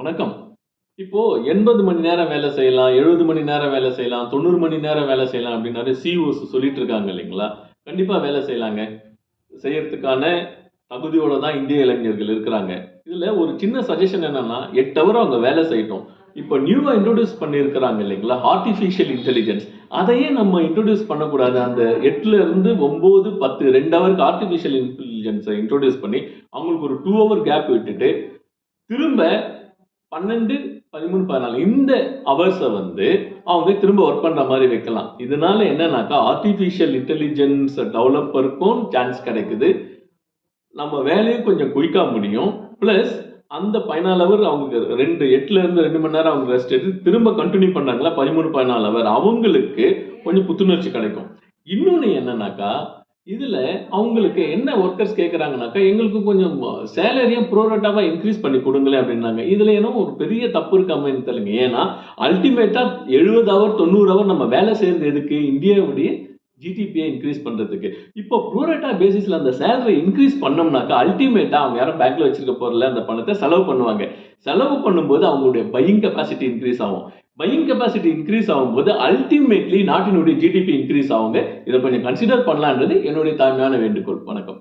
வணக்கம். இப்போ 80 மணி நேரம் வேலை செய்யலாம், 70 மணி நேரம் வேலை செய்யலாம், 90 மணி நேரம் வேலை செய்யலாம் அப்படின்னு நெறைய சிஇஓஸ் சொல்லிட்டு இருக்காங்க இல்லைங்களா? கண்டிப்பா வேலை செய்யலாங்க. செய்யறதுக்கான தகுதியோட தான் இந்திய இளைஞர்கள் இருக்கிறாங்க. இதுல ஒரு சின்ன சஜஷன் என்னன்னா, எட்டு ஹவர் அவங்க வேலை செய்யட்டும். இப்போ நியூவா இன்ட்ரோடியூஸ் பண்ணியிருக்கிறாங்க இல்லைங்களா? Artificial intelligence. அதையே நம்ம இன்ட்ரோடியூஸ் பண்ணக்கூடாது. அந்த எட்டுல இருந்து 9, 10 2 ஹவருக்கு ஆர்டிஃபிஷியல் இன்டெலிஜென்ஸை இன்ட்ரோடியூஸ் பண்ணி, அவங்களுக்கு ஒரு டூ ஹவர் கேப் விட்டுட்டு, திரும்ப 12, 13, 14 இந்த அவர்ஸை வந்து அவங்க திரும்ப ஒர்க் பண்ற மாதிரி வைக்கலாம். இதனால என்னன்னாக்கா, ஆர்டிபிஷியல் இன்டெலிஜென்ஸ் டெவலப்பருக்கும் சான்ஸ் கிடைக்குது. நம்ம வேலையும் கொஞ்சம் குயிக்காக முடியும். ப்ளஸ் அந்த பதினாலு அவர் அவங்களுக்கு 2 8ல இருந்து ரெண்டு மணி நேரம் அவங்க ரெஸ்ட் எடுத்து திரும்ப கண்டினியூ பண்ணாங்களா பதிமூணு பதினாலு அவர் அவங்களுக்கு கொஞ்சம் புத்துணர்ச்சி கிடைக்கும். இன்னொன்று என்னன்னாக்கா, இதுல அவங்களுக்கு என்ன ஒர்க்கர்ஸ் கேட்குறாங்கனாக்கா எங்களுக்கு கொஞ்சம் சேலரியும் ப்ரோரேட்டாவாக இன்க்ரீஸ் பண்ணி கொடுங்களேன் அப்படின்னாங்க. இதுல ஏன்னா ஒரு பெரிய தப்பு இருக்காமன்னு தெரியலங்க. ஏன்னா, அல்டிமேட்டா 70 ஹவர், 90 ஹவர் நம்ம வேலை செய்கிறது எதுக்கு? இந்தியாவுடைய ஜிடிபியை இன்க்ரீஸ் பண்ணுறதுக்கு இப்போ ப்ரூரேட்டா பேசிஸில் அந்த சேலரி இன்க்ரீஸ் பண்ணோம்னாக்கா, அல்டிமேட்டாக அவங்க யாரும் பேங்க்கில் வச்சிருக்க போகிறல அந்த பணத்தை செலவு பண்ணுவாங்க. செலவு பண்ணும்போது அவங்களுடைய பையிங் கெப்பாசிட்டி இன்க்ரீஸ் ஆகும். பையிங் கெப்பாசிட்டி இன்க்ரீஸ் ஆகும்போது அல்டிமேட்லி நாட்டினுடைய ஜிடிபி இன்க்ரீஸ் ஆகுங்க. இதை கொஞ்சம் கன்சிடர் பண்ணலான்றது என்னுடைய தாழ்மையான வேண்டுகோள். வணக்கம்.